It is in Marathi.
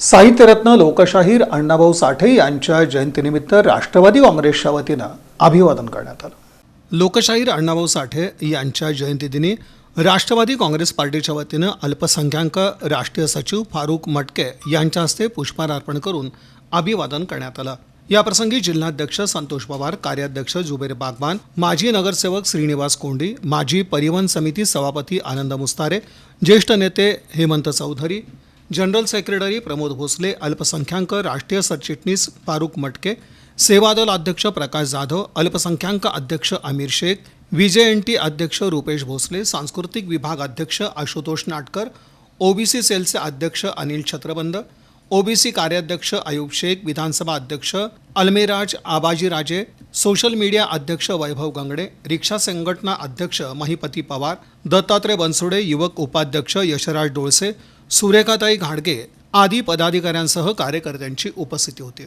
साहित्यरत्न लोकशाहीर अण्णाभाऊ साठे यांच्या जयंतीनिमित्त राष्ट्रवादी काँग्रेसच्या वतीनं अभिवादन करण्यात आलं. लोकशाहीर अण्णाभाऊ साठे यांच्या जयंतीदिनी राष्ट्रवादी काँग्रेस पार्टीच्या वतीनं अल्पसंख्याक राष्ट्रीय सचिव फारुक मटके यांच्या हस्ते पुष्पहार अर्पण करून अभिवादन करण्यात आलं. याप्रसंगी जिल्हाध्यक्ष संतोष पवार कार्याध्यक्ष जुबेर बागवान माजी नगरसेवक श्रीनिवास कोंडी माजी परिवहन समिती सभापती आनंद मुस्तारे ज्येष्ठ नेते हेमंत चौधरी जनरल सेक्रेटरी प्रमोद भोसले अल्पसंख्याक राष्ट्रीय सरचिटणीस फारुख मटके सेवादल अध्यक्ष प्रकाश जाधव अल्पसंख्याक अध्यक्ष आमिर शेख टी अध्यक्ष रुपेश भोसले सांस्कृतिक विभाग अध्यक्ष आशुतोष नाटकर ओबीसी सेलचे अध्यक्ष अनिल छत्रबंद ओबीसी कार्याध्यक्ष आयुब शेख विधानसभा अध्यक्ष अल्मेराज आबाजीराजे सोशल मीडिया अध्यक्ष वैभव गंगडे रिक्षा संघटना अध्यक्ष महिपती पवार दत्तात्रय बनसोडे युवक उपाध्यक्ष यशराज डोळसे सुरेखाताई घाडगे आदी पदाधिकाऱ्यांसह कार्यकर्त्यांची उपस्थिती होती.